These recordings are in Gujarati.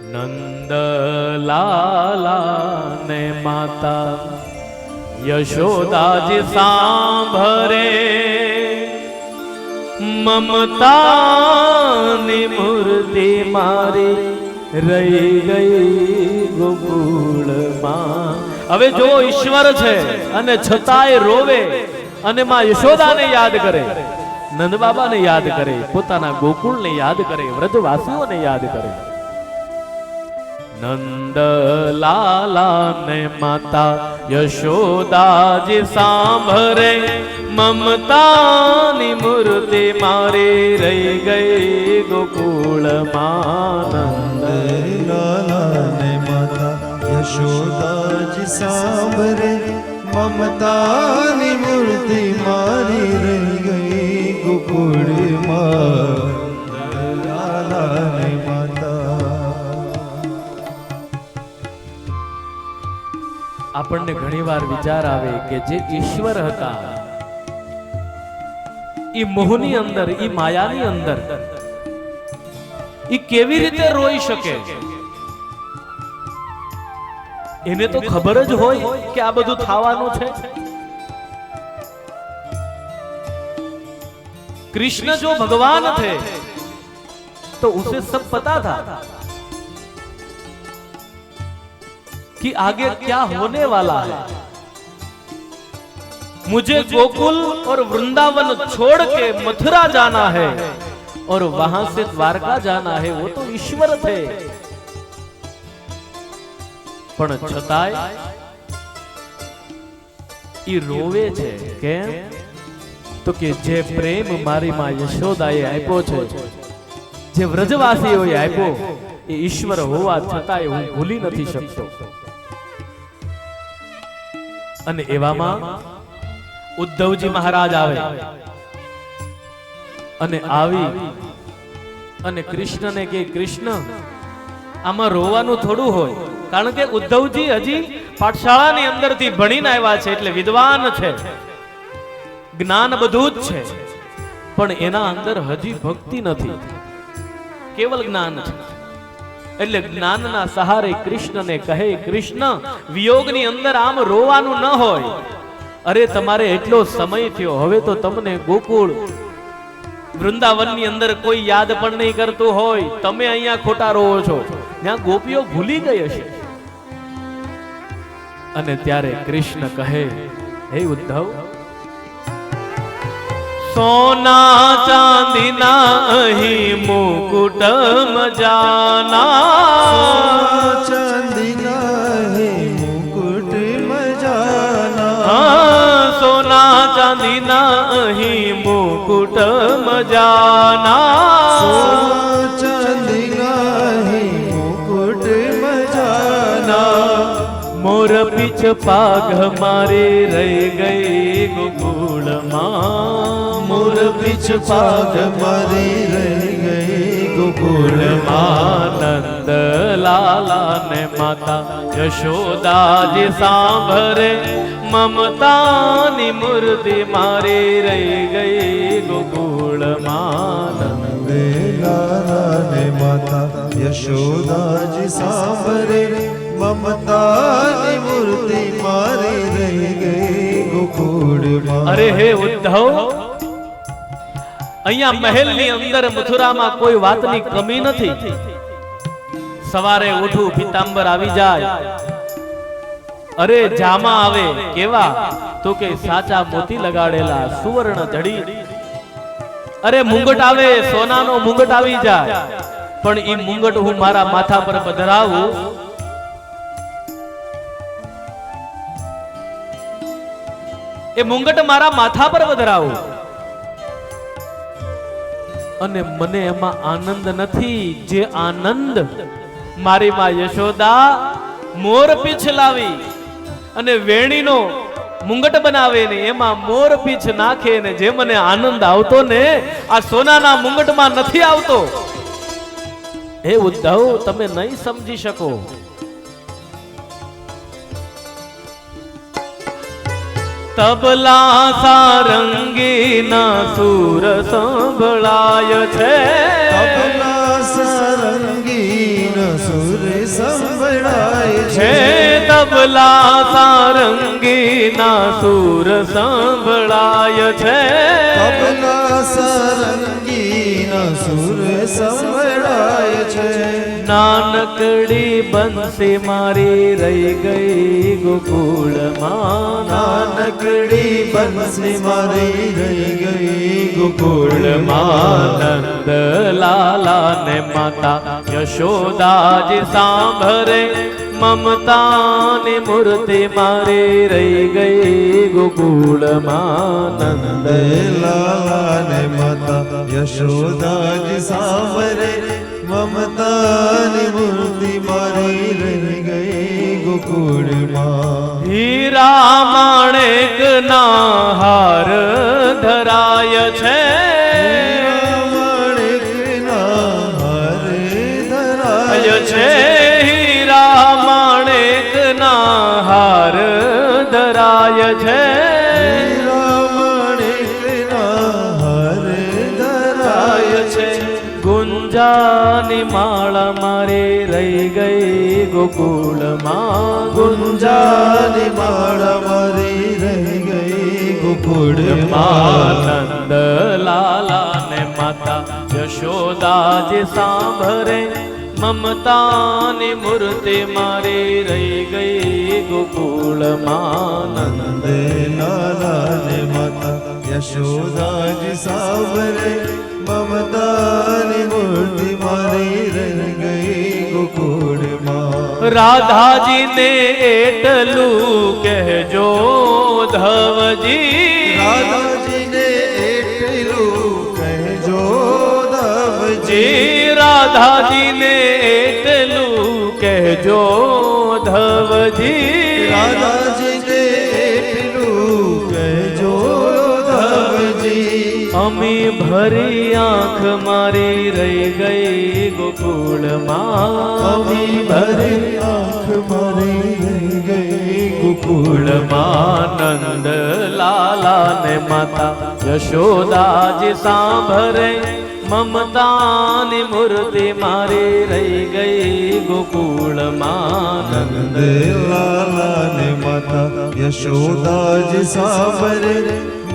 નંદ ને માતા યશોદાજી સાંભરે મમતાની મૂર્તિ મારી રહી ગઈ હવે જો ઈશ્વર છે અને છતાંય રોવે અને માં યશોદાને યાદ કરે નંદ બાબાને યાદ કરે, પોતાના ગોકુળને યાદ કરે, વ્રજવાસીઓને યાદ કરે નંદ લાલા ને માતા યશોદાજી સાંભરે મમતાની મૂર્તિ મારી રહી ગઈ ગોકુળમાં નંદ લાલાને માતા યશોદાજી સાંભરે મમતાની મૂર્તિ મારી રહી ગઈ ગોકુળમાં આપણને ઘણીવાર વિચાર આવે કે જે ઈશ્વર હતા એ મોહની અંદર એ માયાની અંદર એ કેવી રીતે રોઈ શકે? એને તો ખબર જ હોય કે આ બધું થવાનું છે. કૃષ્ણ જો ભગવાન થે, તો ઉસે સબ પતા થા. कि आगे क्या होने वाला है मुझे गोकुल और वृंदावन छोड़ के मथुरा जाना है और वहां से द्वारका जाना है वो तो ईश्वर थे પણ છતાંય ઈ રોવે છે કેમ તો કે જે પ્રેમ મારી માં યશોદાએ આપ્યો છે જે વ્રજવાસીઓએ આપ્યો એ ઈશ્વર હોવા છતાંય હું ભૂલી નથી શકતો અને એવામાં ઉદ્ધવજી મહારાજ આવે. અને આવી અને કૃષ્ણને કે કૃષ્ણ, આમાં રોવાનું થોડું હોય. કારણ કે ઉદ્ધવજી હજી પાઠશાળાની અંદરથી ભણીને આવ્યા છે એટલે વિદ્વાન છે. જ્ઞાન બધું જ છે. પણ એના અંદર હજી ભક્તિ નથી. કેવલ જ્ઞાન છે. એટલે જ્ઞાનના સહારે કૃષ્ણને કહે, કૃષ્ણ, વિયોગની અંદર આમ રોવાનું ન હોય. અરે, તમારે એટલો સમય થયો. હવે તો તમને ગોકુળ વૃંદાવનની અંદર કોઈ યાદ પણ નહીં કરતું હોય. તમે અહીંયા ખોટા રોવો છો. ત્યાં ગોપીઓ ભૂલી ગઈ હશે. અને ત્યારે કૃષ્ણ કહે, હે ઉદ્ધવ, સોના ચાંદીના અહીં મુકુટ મજાના મોર પીછ પાઘ મારે રહી ગઈ ગોકુળમાં મોર પીછ પાઘ મારે રહી ગઈ ગોકુળમાં નંદ લાલા ને માતા યશોદાજી સાંભરે મમતાની મૂર્તિ મારે રહી ગઈ ગોકુળમાં ને માતા યશોદાજી સાંભરે મમતાની મૂર્તિ મારી રહી ગઈ અરે હે ઉદ્ધવ, અહીંયા મહેલની અંદર મથુરામાં કોઈ વાતની કમી નથી. સવારે ઉઠું, પિતાંબર આવી જાય. અરે જામા આવે, કેવા? તો કે સાચા મોતી લગાડેલા સુવર્ણ જડી. અરે મુંગટ આવે, સોનાનો મુંગટ આવી જાય. પણ એ મુંગટ હું મારા માથા પર પધરાવું એ મુંગટ મારા માથા પર વધરાવો અને મને એમાં આનંદ નથી જે આનંદ મારી માં યશોદા મોર પીછ લાવી અને વેણીનો મુંગટ બનાવે ને એમાં મોર પીછ નાખે ને જે મને આનંદ આવતો ને આ સોનાના મુંગટમાં નથી આવતો. હે ઉદ્ધવ તમે નહીં સમજી શકો. તબલા સારંગીના સુર સંભળાય છે. તબલા સરંગીન સુર સંભળાય છે. તબલા સારંગી ના સુર સંભળાય છે. તબલા સારંગીના સુર સંભળાય છે. નાનકડી બંસી મારી રહી ગઈ ગોકુળમાં નાનકડી બંસી મારી રહી ગઈ ગોકુળમાં નંદ લાલા ને માતા યશોદાજી સાંભરે મમતાની મૂર્તિ મારી રહી ગઈ ગોકુળમાં નંદ લાલા ને માતા યશોદાજી સાંભરે મમતાની મૂર્તિ મારી રહી ગઈ ગોકુળમાં. હીરા માણેક ના હાર ધરાય છે. અય છે હીરા માણેક ના હાર ધરાય છે. ગુંજાની માળા મારે રહી ગઈ ગોકુળમાં ગુંજાની માળા મારી રહી ગઈ ગોકુળમાં નંદ લાલા ને માતા યશોદાજી સાંભરે મમતાની મૂર્તિ મારી રહી ગઈ ગોકુળમાં નંદ લાલા ને માતા યશોદાજી સાંભરે રાધાજીને એટલું કહેજો ધવજી. રાધાજીને એટલું કહેજો ધવજી. રાધાજીને એટલું કહેજો ધવજી. રાધાજીને અમી ભરી આંખ મારી રહી ગઈ ગોકુળમાં અમે ભરી આંખ મારી રહી ગઈ ગોકુળમાં નંદ લાલા ને માતા યશોદાજી સાંભરે મમતાની મૂર્તિ મારી રહી ગઈ ગોકુળમાં નંદ લાલા ને માતા યશોદાજી સાંભરે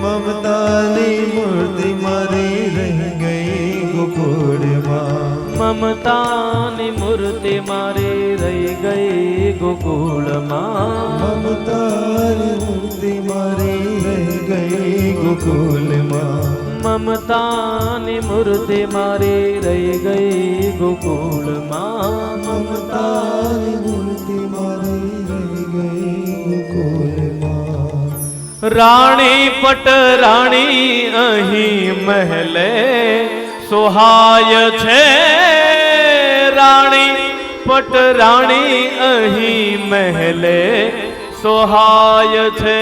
મમતાની મૂર્તિ મારી રહી ગઈ ગોકુળમાં. મમતાની મૂર્તિ મારી રહી ગઈ ગોકુળમાં. મમતાની મૂર્તિ મારી રહી ગઈ ગોકુળમાં. મમતાની મૂર્તિ મારી રહી ગઈ ગોકુળમાં. મમતાની રાણી પટ રાણી અહીં મહેલે, સોહાય છે રાણી પટ રાણી અહીં મહેલે, સોહાય છે.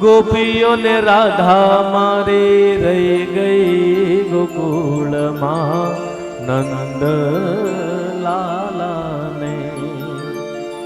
ગોપીઓને રાધા મારી રહી ગઈ ગોકુળમાં નંદ